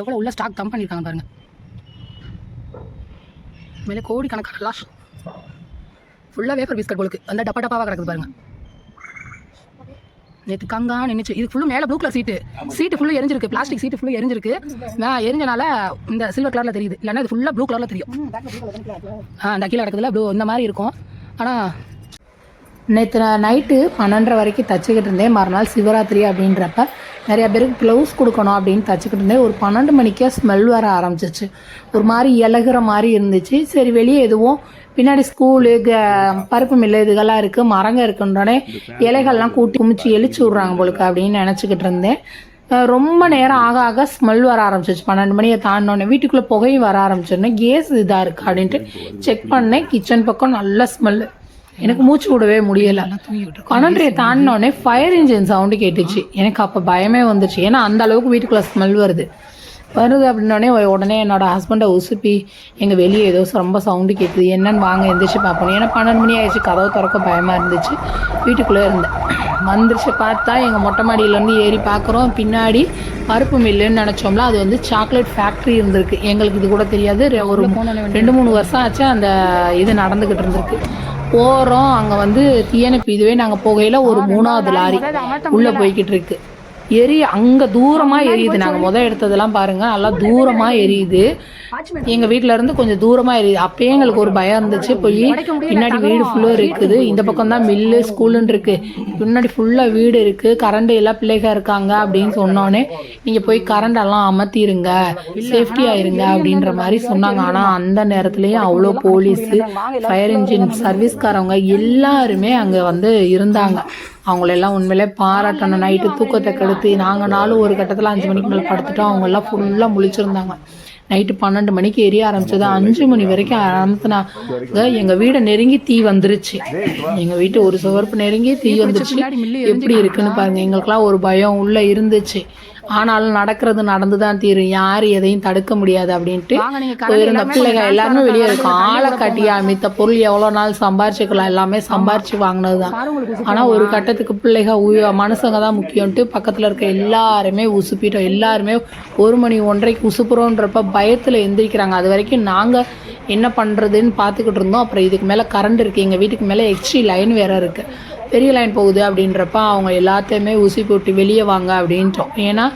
எவ்வளோ உள்ள stock come பண்ணியிருக்காங்க பாருங்க. மேலே கோடி கணக்கான லாஸ் ஃபுல்லாக வேப்பர் பிஸ்கட் போலுக்கு. அந்த டப்பா டப்பாவாக கிடக்குது பாருங்க. நேற்று கங்கா நின்றுச்சு இது ஃபுல்லும் மேலே ப்ளூ கலர் சீட்டு சீட்டு ஃபுல்லாக எரிஞ்சிருக்கு. பிளாஸ்டிக் சீட்டு ஃபுல்லாக எரிஞ்சிருக்கு. நான் எரிஞ்சனால இந்த சில்வர் கலரில் தெரியுது. இல்லைன்னா இது ஃபுல்லாக ப்ளூ கலரில் தெரியும். ஆ அந்த கீழே கிடக்குதுல ப்ளூ இந்த மாதிரி இருக்கும். ஆனால் நேற்று நான் நைட்டு பன்னெண்டரை வரைக்கும் தச்சுக்கிட்டு இருந்தேன். மறுநாள் சிவராத்திரி அப்படின்றப்ப நிறைய பேருக்கு ப்ளவுஸ் கொடுக்கணும் அப்படின்னு தச்சுக்கிட்டு இருந்தேன். ஒரு பன்னெண்டு மணிக்கே ஸ்மெல் வர ஆரம்பிச்சிச்சு ஒரு மாதிரி இலகுற மாதிரி இருந்துச்சு. சரி வெளியே எதுவும் பின்னாடி ஸ்கூலு க பருப்பு மில்லு இதுகெல்லாம் இருக்குது மரங்க இருக்குன்றோடனே இலைகள்லாம் கூட்டி குமிச்சு எழுச்சி விட்றாங்க போலுக்கு அப்படின்னு நினச்சிக்கிட்டு இருந்தேன். ரொம்ப நேரம் ஆக ஆக ஸ்மெல் வர ஆரம்பிச்சிச்சு பன்னெண்டு மணியை தாண்டினோடனே வீட்டுக்குள்ளே புகையும் வர ஆரம்பிச்சிருந்தேன். கேஸ் இதாக இருக்குது அப்படின்ட்டு செக் பண்ணேன். கிச்சன் பக்கம் நல்ல ஸ்மெல்லு எனக்கு மூச்சு விடவே முடியல. பன்னெண்டரையை தாண்டினோடனே ஃபயர் இன்ஜின் சவுண்டு கேட்டுச்சு. எனக்கு அப்போ பயமே வந்துச்சு. ஏன்னா அந்த அளவுக்கு வீட்டுக்குள்ள ஸ்மெல் வருது. வருது அப்படின்னோடனே உடனே என்னோட ஹஸ்பண்டை உசுப்பி எங்கள் வெளியே ஏதோ ரொம்ப சவுண்டு கேட்குது என்னன்னு வாங்க எந்திரிச்சு பார்ப்போம் ஏன்னா பன்னெண்டு மணி ஆயிடுச்சு. கதவு திறக்க பயமாக இருந்துச்சு. வீட்டுக்குள்ளே இருந்தேன். வந்துருச்சு. பார்த்தா எங்கள் மொட்டை மாடியிலேருந்து ஏறி பார்க்குறோம். பின்னாடி பருப்பு மில்லுன்னு நினச்சோம்ல அது வந்து சாக்லேட் ஃபேக்ட்ரி இருந்திருக்கு. எங்களுக்கு இது கூட தெரியாது. ஒரு ரெண்டு மூணு வருஷம் ஆச்சு அந்த இது நடந்துக்கிட்டு இருந்திருக்கு. போகிறோம் அங்கே வந்து தீயணைப்பு இதுவே நாங்கள் போகையில் ஒரு மூணாவது லாரி உள்ளே போய்கிட்டு இருக்கு. எரி அங்கே தூரமாக எரியுது. நாங்கள் முத எடுத்ததெல்லாம் பாருங்க. நல்லா தூரமாக எரியுது. எங்கள் வீட்டில் இருந்து கொஞ்சம் தூரமாக எரியுது. அப்பயே எங்களுக்கு ஒரு பயம் இருந்துச்சு. போய் பின்னாடி வீடு ஃபுல்லாக இருக்குது. இந்த பக்கம் தான் மில்லு ஸ்கூலுன்னு இருக்கு. பின்னாடி ஃபுல்லாக வீடு இருக்குது கரண்ட் எல்லாம் பிள்ளைக இருக்காங்க அப்படின்னு சொன்னோன்னே நீங்கள் போய் கரண்ட் எல்லாம் அமர்த்திருங்க. சேஃப்டியாக இருங்க அப்படின்ற மாதிரி சொன்னாங்க. ஆனால் அந்த நேரத்துலேயும் அவ்வளோ போலீஸு ஃபயர் இன்ஜின் சர்வீஸ்காரவங்க எல்லாருமே அங்கே வந்து இருந்தாங்க. அவங்களெல்லாம் உண்மையிலே பாராட்டணும். நைட்டு தூக்கத்தை கெடுத்து நாங்கள் நாளும் ஒரு கட்டத்தில் அஞ்சு மணிக்கு மேலே படுத்துட்டோம். அவங்கெல்லாம் ஃபுல்லாக முழிச்சிருந்தாங்க. நைட்டு பன்னெண்டு மணிக்கு எரிய ஆரம்பிச்சது. அஞ்சு மணி வரைக்கும் ஆரம்பிச்சினாங்க எங்கள் வீடை நெருங்கி தீ வந்துருச்சு. எங்கள் வீட்டு ஒரு சுவர்ப்பு நெருங்கி தீ வந்துருச்சு. எப்படி இருக்குன்னு பாருங்க. எங்களுக்கெல்லாம் ஒரு பயம் உள்ளே இருந்துச்சு. ஆனாலும் நடக்கிறது நடந்து தான் தீரும். யார் எதையும் தடுக்க முடியாது அப்படின்ட்டு போயிருந்த பிள்ளைங்க எல்லாருமே வெளியே இருக்கும் ஆளை காட்டியா மித்த பொருள் எவ்வளோ நாள் சம்பாரிச்சுக்கலாம்? எல்லாமே சம்பாரிச்சு வாங்கினது தான் ஆனால் ஒரு கட்டத்துக்கு பிள்ளைங்க மனுஷங்க தான் முக்கியம்ட்டு பக்கத்தில் இருக்க எல்லாருமே உசுப்பிட்டோம். எல்லாருமே ஒரு மணி ஒன்றரைக்கு உசுப்புறோன்றப்ப பயத்தில் எந்திரிக்கிறாங்க. அது வரைக்கும் நாங்கள் என்ன பண்ணுறதுன்னு பார்த்துக்கிட்டு இருந்தோம். அப்புறம் இதுக்கு மேலே கரண்ட் இருக்குது எங்கள் வீட்டுக்கு மேலே எக்ஸ்ட்ரி லைன் வேற இருக்குது பெரிய லைன் போகுது அப்படின்றப்ப அவங்க எல்லாத்தையுமே ஊசி போட்டு வெளியே வாங்க அப்படின்ட்டோம். ஏன்னா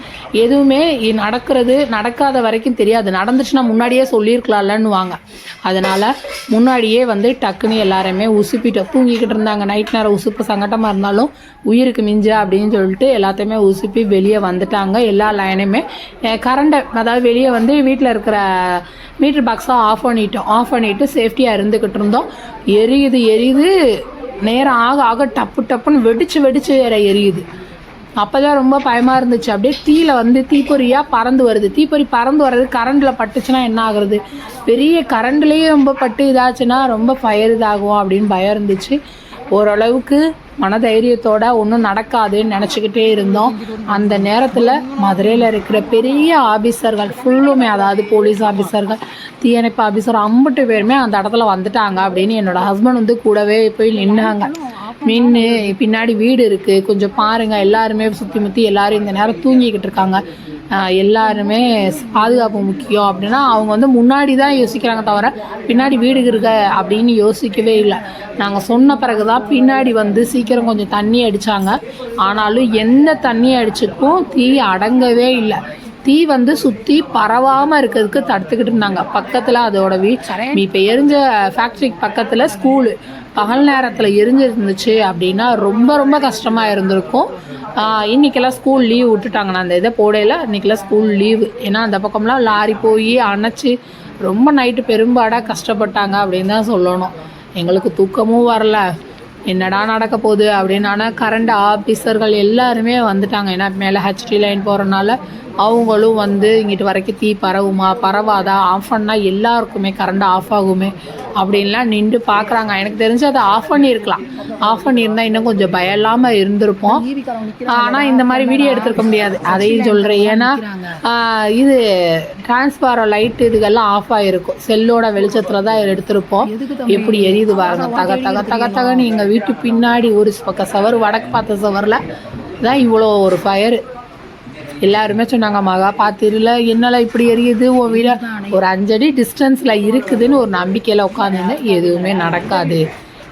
எதுவுமே நடக்கிறது நடக்காத வரைக்கும் தெரியாது. நடந்துச்சுன்னா முன்னாடியே சொல்லியிருக்கலாம்லன்னு வாங்க அதனால் முன்னாடியே வந்து டக்குன்னு எல்லாருமே உசுப்பிட்டோம். தூங்கிக்கிட்டு இருந்தாங்க. நைட் நேரம் உசுப்பு சங்கட்டமாக இருந்தாலும் உயிருக்கு மிஞ்ச அப்படின்னு சொல்லிட்டு எல்லாத்தையுமே உசுப்பி வெளியே வந்துட்டாங்க. எல்லா லைனுமே கரண்டை அதாவது வெளியே வந்து வீட்டில் இருக்கிற மீட்டர் பாக்ஸை ஆஃப் பண்ணிட்டோம். ஆஃப் பண்ணிவிட்டு சேஃப்டியாக இருந்துக்கிட்டு இருந்தோம். எரியுது எரியுது. நேரம் ஆக ஆக டப்பு டப்புன்னு வெடிச்சு வெடிச்சு வேற எரியுது. அப்போதான் ரொம்ப பயமாக இருந்துச்சு. அப்படியே தீயில் வந்து தீப்பொறியாக பறந்து வருது. தீப்பொறி பறந்து வர்றது கரண்டில் பட்டுச்சுன்னா என்ன ஆகுறது? பெரிய கரண்ட்லேயே ரொம்ப பட்டு இதாச்சுன்னா ரொம்ப ஃபயர் இதாகும் அப்படின்னு பயம் இருந்துச்சு. ஓரளவுக்கு மனதைரியத்தோட ஒன்றும் நடக்காதுன்னு நினச்சிக்கிட்டே இருந்தோம். அந்த நேரத்தில் மதுரையில் இருக்கிற பெரிய ஆஃபீஸர்கள் ஃபுல்லுமே அதாவது போலீஸ் ஆஃபீஸர்கள் தீயணைப்பு ஆஃபீஸர் அம்பட்டு பேருமே அந்த இடத்துல வந்துட்டாங்க அப்படின்னு என்னோட ஹஸ்பண்ட் வந்து கூடவே போய் நின்னாங்க. நின்று பின்னாடி வீடு இருக்குது கொஞ்சம் பாருங்கள் எல்லாருமே சுற்றி முற்றி எல்லாரும் இந்த நேரம் தூங்கிக்கிட்டு இருக்காங்க. எல்லாருமே பாதுகாப்பு முக்கியம் அப்படின்னா அவங்க வந்து முன்னாடி தான் யோசிக்கிறாங்க தவிர பின்னாடி வீடு இருக்க அப்படின்னு யோசிக்கவே இல்லை. நாங்கள் சொன்ன பிறகு தான் பின்னாடி வந்து சீக்கிரம் கொஞ்சம் தண்ணி அடித்தாங்க ஆனாலும் எந்த தண்ணி அடிச்சுக்கும் தீ அடங்கவே இல்லை. தீ வந்து சுற்றி பரவாமல் இருக்கிறதுக்கு தடுத்துக்கிட்டு இருந்தாங்க. பக்கத்தில் அதோட வீ இப்போ எரிஞ்ச ஃபேக்ட்ரிக்கு பக்கத்தில் ஸ்கூலு பகல் நேரத்தில் எரிஞ்சிருந்துச்சு அப்படின்னா ரொம்ப ரொம்ப கஷ்டமாக இருந்திருக்கும். ஆஹ் இன்னைக்கெல்லாம் ஸ்கூல் லீவ் விட்டுட்டாங்க. நான் அந்த இதை போடையில் இன்னைக்கெல்லாம் ஸ்கூல் லீவு ஏன்னா அந்த பக்கம்லாம் லாரி போய் அணைச்சி ரொம்ப நைட்டு பெரும்பாடாக கஷ்டப்பட்டாங்க அப்படின்னு தான் சொல்லணும். எங்களுக்கு தூக்கமும் வரல. என்னடா நடக்க போகுது அப்படின்னு. ஆனால் கரண்ட் ஆஃபீஸர்கள் எல்லாருமே வந்துட்டாங்க. ஏன்னா மேலே ஹெச்டி லைன் போகிறனால அவங்களும் வந்து இங்கிட்டு வரைக்கும் தீ பரவுமா? பரவாதா? ஆஃப் பண்ணால் எல்லாருக்குமே கரண்ட் ஆஃப் ஆகுமே? அப்படின்லாம் நின்று பார்க்குறாங்க எனக்கு தெரிஞ்சு அதை ஆஃப் பண்ணியிருக்கலாம். ஆஃப் பண்ணியிருந்தா இன்னும் கொஞ்சம் பயம் இல்லாமல் இருந்திருப்போம். ஆனால் இந்த மாதிரி வீடியோ எடுத்திருக்க முடியாது. அதையும் சொல்கிறேன் ஏன்னா இது டிரான்ஸ்பார லைட் இதுக்கெல்லாம் ஆஃப் ஆகிருக்கும் செல்லோட வெளிச்சத்தில் தான் எடுத்திருப்போம். எப்படி எரியுது பாருங்க. தக தக தக தகன்னு எங்கள் வீட்டு பின்னாடி ஒரு பக்கம் சவர் வடக்கு பார்த்த சவரில் தான் இவ்வளோ ஒரு ஃபயரு எல்லாருமே சொன்னாங்க மகா பார்த்துருல என்னால் இப்படி எரியுது? உன் வீட ஒரு அஞ்சடி டிஸ்டன்ஸில் இருக்குதுன்னு ஒரு நம்பிக்கையில் உட்காந்துருந்தேன் எதுவுமே நடக்காது.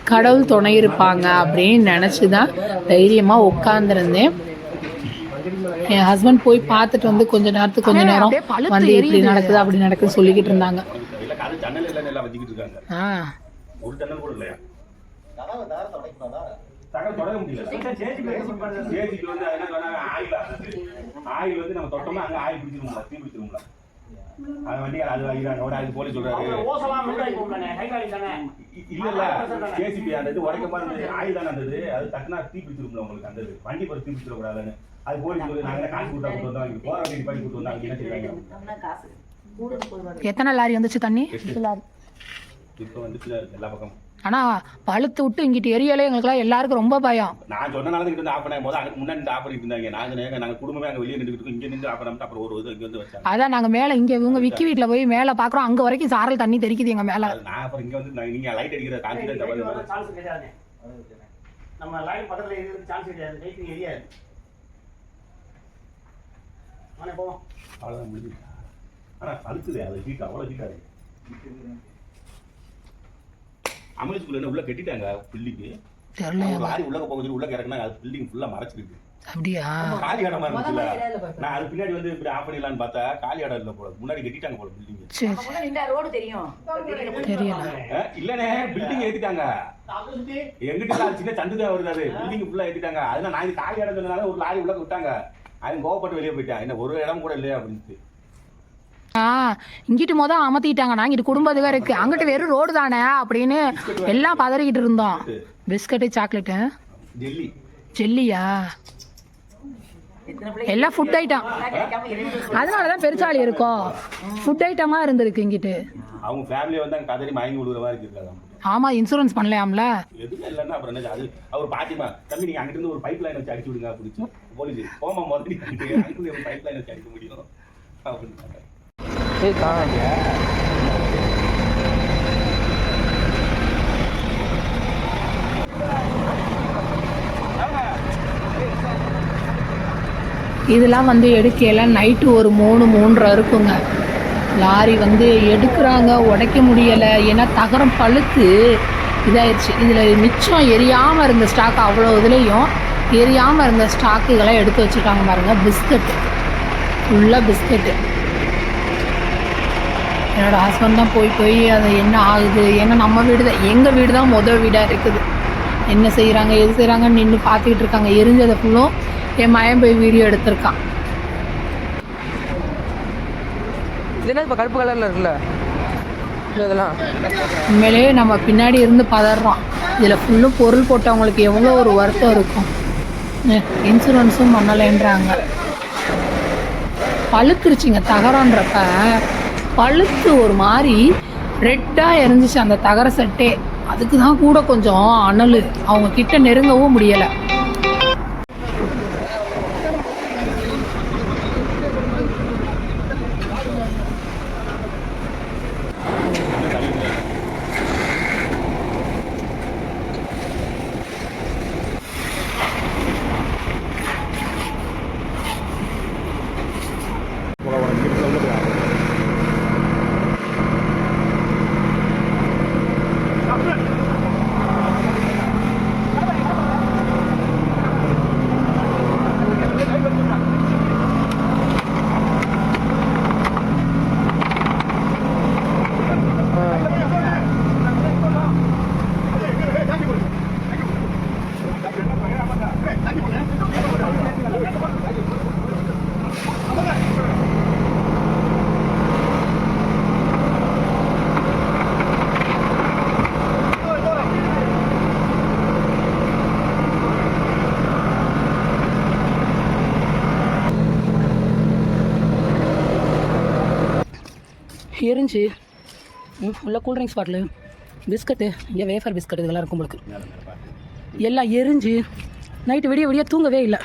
கடவுள் துணை இருப்பாங்க அப்படின்னு நினச்சி தான் தைரியமாக உட்காந்துருந்தேன் என் ஹஸ்பண்ட் போய் பார்த்துட்டு வந்து கொஞ்ச நேரத்துக்கு கொஞ்ச நேரம் வந்து இப்படி எரியுது. நடக்குது அப்படி நடக்குது சொல்லிக்கிட்டு இருந்தாங்க. ஆ. ஒரு தகவல் தொடர முடியல. சேஜிக்கு வந்து என்ன சொன்னாங்க? ஆயில் ஆயில் வந்து நம்ம தொட்டோம்னா அங்க ஆயில் பிடிச்சிருங்களா தீ பிடிச்சிருங்களா அது வண்டிக்கார அது வைக்கிறாங்க உடனே அது போலீஸ் சொல்றாரு. இ- இல்ல இல்ல. ஜேசிபி அந்த இது உடைக்க மாதிரி இருந்தது. ஆயில் தானே இருந்தது. அது தட்டினா தீ பிடிச்சிருங்களா உங்களுக்கு அந்த வண்டி போய் தீ பிடிச்சிடக்கூடாதுன்னு. அது போலீஸ் சொல்லி நாங்க காசு கொடுத்தா கொடுத்து வந்தோம் இங்க போற வண்டி பண்ணி வந்தாங்க என்ன செய்வாங்க எத்தனை லாரி வந்துச்சு தண்ணி? இப்போ வந்து எல்லா பக்கமும். ஆனா பழுத்து விட்டு இங்கிட்டு எரியலே எங்களுக்குலாம் எல்லாருக்கும் ரொம்ப பயம். நான் சொன்னனால தான் இங்க வந்து ஆஃப் பண்ண போது அதுக்கு முன்னாடி ஆஃப் பண்ணிட்டு இருந்தாங்க. நாங்க நேங்க நாங்க குடும்பமே அங்க வெளியே நின்றுட்டு இங்க நின்று ஆஃப் பண்ணிட்டு அப்புறம் ஒரு இது இங்க வந்து வச்சாங்க. அதான் நாங்க மேல இங்க இவங்க விக்கி வீட்ல போய் மேல பாக்குறோம். அங்க வரைக்கும் சாரல் தண்ணி தெறிக்குது எங்க மேல. நான் அப்புறம் இங்க வந்து நான் நீங்க லைட் அடிக்கிற கிடையாது. நம்ம லைன் பக்கத்துல இருக்கிறது சான்ஸ் கிடையாது. எரியாது போவோம். அவ்வளவுதான் முடிஞ்சு ஆனா பழுக்குது அது ஹீட் அவ்வளவு ஹீட் ஆகுது. அமலேஜுக்குள்ள என்ன உள்ள கட்டிட்டாங்க பில்டிங்கு தெரியல லாரி உள்ள போகுது உள்ள இறக்குனா அது பில்டிங் ஃபுல்லா மறைச்சிருக்கு. அப்படியா? காலி இடமா இருந்துச்சுல. நான் அது பின்னாடி வந்து இப்படி ஆஃப் பண்ணிடலான்னு பார்த்தா காலி இடம் இல்ல போல. முன்னாடி கட்டிட்டாங்க போல பில்டிங் ரோடு தெரியும். தெரியல. இல்லனே பில்டிங் ஏத்திட்டாங்க. எங்கிட்ட அது சின்ன சந்து தான் வருது அது. பில்டிங் ஃபுல்லா ஏத்திட்டாங்க. அதனால நான் இது காலி இடம் சொன்னதால ஒரு லாரி உள்ள விட்டாங்க. அவன் கோவப்பட்டு வெளியே போயிட்டான் என்ன ஒரு இடம் கூட இல்லையா அப்படின்ட்டு. ஆ இங்கிட்டு மொத அமர்த்திட்டாங்க நான் இங்கிட்டு குடும்பம் இதுவா இருக்கு. அங்கிட்டு வெறும் ரோடு தானே அப்படின்னு எல்லாம் பதறிக்கிட்டு இருந்தோம். Biscuit chocolate. டெல்லி ஜெல்லியா? எல்லாம் ஃபுட் ஐட்டம் அதனால தான் பெருசாளி இருக்கும் ஃபுட் ஐட்டமா இருந்திருக்கு இங்கிட்டு. அவங்க ஃபேமிலி வந்து அங்க கதறி மயங்கி விடுற மாதிரி இருக்காங்க ஆமா இன்சூரன்ஸ் பண்ணலையாம்ல? எதுவுமே இல்லைன்னா அப்புறம் என்ன அது அவர் பாத்திமா தம்பி நீங்க அங்கிட்டு இருந்து ஒரு பைப் லைன் வச்சு அடிச்சு விடுங்க அப்படின்னு போலீஸ் போமா முதல்ல அங்கிட்டு ஒரு பைப் லைன் வச்சு அடிக்க முடியும் அப்படின்னு. இதெல்லாம் வந்து எடுக்கையில நைட்டு ஒரு மூணு மூன்றரை இருக்குங்க. லாரி வந்து எடுக்கிறாங்க உடைக்க முடியலை. ஏன்னா தகரம் பழுத்து இதாயிடுச்சு இதில் மிச்சம் எரியாமல் இருந்த ஸ்டாக் அவ்வளோ இதுலேயும் எரியாமல் இருந்த ஸ்டாக்குகளை எடுத்து வச்சுருக்காங்க பாருங்க. பிஸ்கட்டு. ஃபுல்லாக பிஸ்கட்டு. என்னோட ஹஸ்பண்ட் தான் போய் போய் அது என்ன ஆகுது? ஏன்னா நம்ம வீடு தான். எங்கள் வீடு தான் மொதல் வீடாக இருக்குது. என்ன செய்கிறாங்க எது செய்கிறாங்கன்னு நின்று பார்த்துக்கிட்டு இருக்காங்க. எரிஞ்சதை ஃபுல்லும் என் மயன் போய் வீடியோ எடுத்திருக்கான். இது என்ன இப்போ கருப்பு கலரில் இருக்குல்ல? இதெல்லாம். உண்மையிலேயே நம்ம பின்னாடி இருந்து பதறோம் இதில் ஃபுல்லும் பொருள் போட்டவங்களுக்கு எவ்வளோ ஒரு வருத்தம் இருக்கும். இன்சூரன்ஸும் பண்ணலைன்றாங்க. பழுத்துருச்சுங்க தகரன்றப்ப பழுத்து ஒரு மாதிரி ரெட்டாக இருந்துச்சு அந்த தகர சட்டே. அதுக்கு தான் கூட கொஞ்சம் அனல். அவங்க கிட்ட நெருங்கவும் முடியலை. எரிஞ்சு ம், உள்ள கூல்ட்ரிங்க்ஸ் பாட்டிலு பிஸ்கட்டு இங்கே வேஃபர் பிஸ்கட் இதெல்லாம் இருக்கும் உங்களுக்கு. எல்லாம் எரிஞ்சு நைட்டு விடிய விடிய தூங்கவே இல்லை.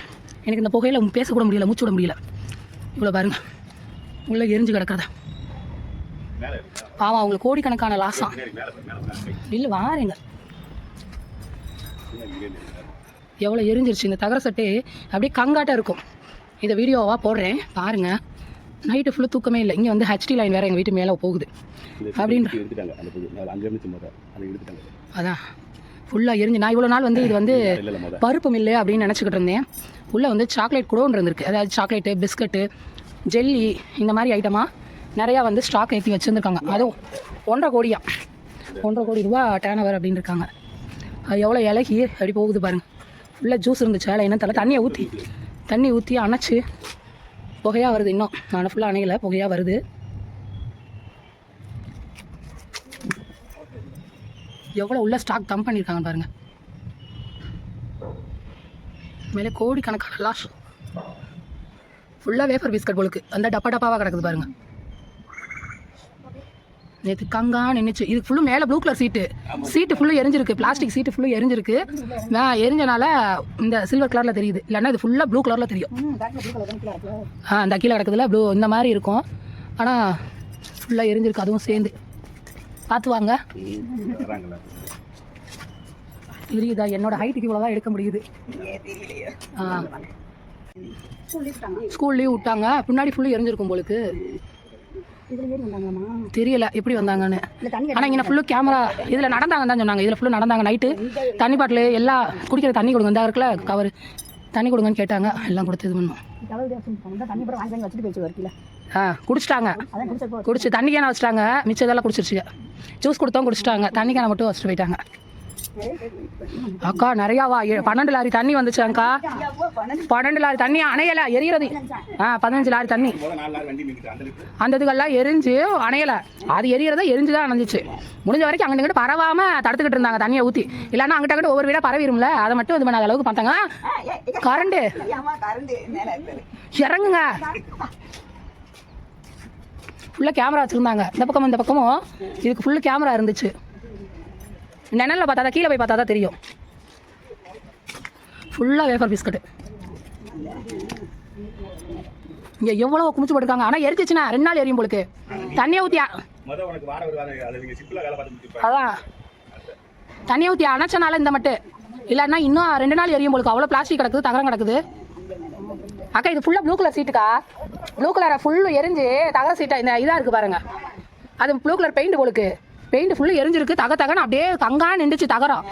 எனக்கு இந்த புகையில் பேசக்கூட முடியல மூச்சு விட முடியல. இவ்வளோ பாருங்கள் உள்ளே எரிஞ்சு கிடக்கிறத? பாவம் அவங்களுக்கு கோடிக்கணக்கான லாஸாம் இல்லை வாரேங்க. எவ்வளோ எரிஞ்சிருச்சு இந்த தகர சட்டே. அப்படியே கங்காட்டம் இருக்கும். இதை வீடியோவாக போடுறேன். பாருங்கள் நைட்டு ஃபுல்லு தூக்கமே இல்லை. இங்கே வந்து ஹெச்டி லைன் வேறு எங்கள் வீட்டு மேலே போகுது. எடுத்துட்டாங்க. அதான். ஃபுல்லாக எரிஞ்சு நான் இவ்வளோ நாள் வந்து இது வந்து பருப்பு மில்லு அப்படின்னு நினச்சிக்கிட்டு இருந்தேன். உள்ளே வந்து சாக்லேட் கூட ஒன்று இருந்திருக்கு. அதாவது சாக்லேட்டு பிஸ்கட்டு ஜெல்லி இந்த மாதிரி ஐட்டமாக நிறையா வந்து ஸ்டாக் ஏற்றி வச்சுருந்துருக்காங்க. அதுவும் ஒன்றரை கோடியா. ஒன்றரை கோடி ரூபா டேன் ஓவர் அப்படின்னு இருக்காங்க. அது எவ்வளோ இலகி அப்படி போகுது பாருங்க. ஃபுல்லாக ஜூஸ் இருந்துச்சு. அதில் என்ன தலை? தண்ணியை ஊற்றி தண்ணி ஊற்றி அணைச்சி புகையாக வருது இன்னும். நான் ஃபுல்லாக அணையலை புகையாக வருது. எவ்வளோ உள்ள ஸ்டாக் தம் பண்ணியிருக்காங்க பாருங்க. மேலே கோடிக்கணக்கான லாஷ். ஃபுல்லாக வேஃபர் பிஸ்கட் போலுக்கு. அந்த டப்பா டப்பாவாக கிடக்குது பாருங்க. நேற்று கங்கா நின்றுச்சு இது ஃபுல்லும் மேலே ப்ளூ கலர் சீட்டு சீட்டு ஃபுல்லும் எரிஞ்சிருக்கு. பிளாஸ்டிக் சீட்டு ஃபுல்லும் எரிஞ்சிருக்கு. எரிஞ்சனால இந்த சில்வர் கலரில் தெரியுது. இல்லைன்னா இது ஃபுல்லாக ப்ளூ கலரில் தெரியும். ஆ அந்த கீழே கிடக்குதுல ப்ளூ இந்த மாதிரி இருக்கும். ஆனால் ஃபுல்லாக எரிஞ்சிருக்கு. அதுவும் சேர்ந்து. பார்த்து வாங்க. தெரியுதா? என்னோட ஹைட்டுக்கு இவ்வளோ தான் எடுக்க முடியுது. ஆ. ஸ்கூல் லீவ் விட்டாங்க. பின்னாடி ஃபுல்லு எரிஞ்சிருக்கும் போலுக்கு. தெரியல எப்படி வந்தாங்கன்னு. ஆனால் இங்கே ஃபுல்லு கேமரா இதில் நடந்தாங்க தான் சொன்னாங்க. இதில் ஃபுல்லு நடந்தாங்க நைட்டு தண்ணி பாட்டில் எல்லாம் குடிக்கிற தண்ணி கொடுங்க. இந்த இருக்குல்ல கவர் தண்ணி கொடுங்கன்னு கேட்டாங்க. எல்லாம் கொடுத்து இது பண்ணோம். ஆ குடிச்சிட்டாங்க. குடிச்ச குடிச்சு தண்ணி கேனை வச்சிட்டாங்க. மிச்சம் இதெல்லாம் குடிச்சிருச்சுங்க ஜூஸ் கொடுத்தோம் குடிச்சிட்டாங்க. தண்ணி கேனை மட்டும் வச்சுட்டு போயிட்டாங்க. அக்கா நிறையாவா பன்னெண்டு லாரி தண்ணி வந்துச்சு அக்கா. பன்னெண்டு லாரி தண்ணி அணையல எரியறது. ஆ பதினஞ்சு லாரி தண்ணி. அந்த இதுக்கெல்லாம் எரிஞ்சு அணையல. அது எரியறத எரிஞ்சு தான் அணைஞ்சிச்சு. முடிஞ்ச வரைக்கும் அங்கிட்டு இங்கிட்டு பரவாம தடுத்துக்கிட்டு இருந்தாங்க தண்ணியை ஊற்றி இல்லைன்னா அங்கிட்ட அங்கிட்ட ஒவ்வொரு வீடாக பரவிடும்ல அதை மட்டும் இது பண்ணாத அளவுக்கு பார்த்தாங்க. கரண்டு. இறங்குங்க. ஃபுல்லாக கேமரா வச்சுருந்தாங்க. இந்த பக்கமும் இந்த பக்கமும். இதுக்கு ஃபுல்லு கேமரா இருந்துச்சு. நிழலில் பார்த்தா தான் கீழே போய் பார்த்தா தான் தெரியும். ஃபுல்லாக வேஃபர் பிஸ்கட்டு இங்கே எவ்வளோ குமிச்சு போட்டுருக்காங்க. ஆனால் எரிச்சிச்சுன்னா ரெண்டு நாள் எரியும் போலுக்கு. தண்ணியை ஊற்றியா அதான். தண்ணியை ஊற்றி அணைச்சனால இந்த மட்டு. இல்லைன்னா இன்னும் ரெண்டு நாள் எரியும் போலுக்கு. அவ்வளோ பிளாஸ்டிக் கிடக்குது தகரம் கிடக்குது. அக்கா இது ஃபுல்லாக ப்ளூ கலர் சீட்டுக்கா ப்ளூ கலரை ஃபுல்லு எரிஞ்சு தகர சீட்டா இந்த இதாக இருக்குது பாருங்க. அது ப்ளூ கலர் பெயிண்ட் போலுக்கு. பெயிண்ட் ஃபுல்லாக எரிஞ்சிருக்கு தக தகன்னு அப்படியே கங்கா நின்றுச்சு தகரம்.